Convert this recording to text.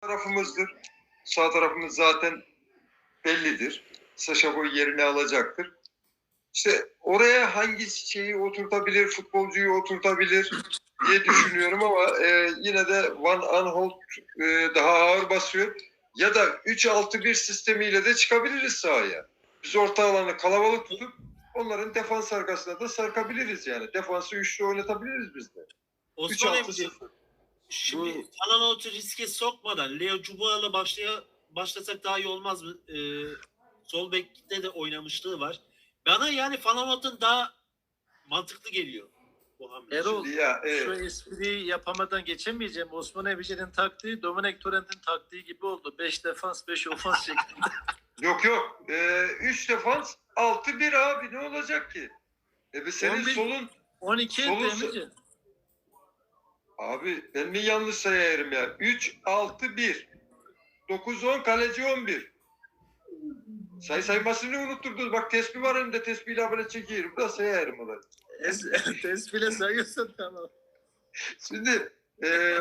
tarafımızdır. Sağ tarafımız zaten bellidir. Saşa Boy yerini alacaktır. İşte oraya hangi şeyi oturtabilir, futbolcuyu oturtabilir diye düşünüyorum ama e, yine de Van Aanholt e, daha ağır basıyor. Ya da 3-6-1 sistemiyle de çıkabiliriz sahaya. Biz orta alanı kalabalık tutup onların defans arkasına da sarkabiliriz yani. Defansı üçlü oynatabiliriz biz de. Osman 3-6-0. Emci, şimdi Bu- falan otu riske sokmadan Leo Cubua'yla başlaya, başlasak daha iyi olmaz mı? Ee, sol bekte de oynamışlığı var. Bana yani Falanot'un daha mantıklı geliyor bu hamle. Erol ya, e, şu espriyi yapamadan geçemeyeceğim. Osman Ebici'nin taktiği Dominik Torrent'in taktiği gibi oldu. 5 defans 5 ofans şeklinde. Yok yok. 3 defans 6-1 abi ne olacak ki? E be senin 11. solun 12 etti Solu- Emici. Abi ben mi yanlış sayarım ya? 3 6 1 9 10 kaleci 11. Say saymasını unutturdunuz. Bak tespih var önümde tespihle böyle çekiyorum. Da sayarım onları. Es- Tespile sayıyorsan tamam. Şimdi e,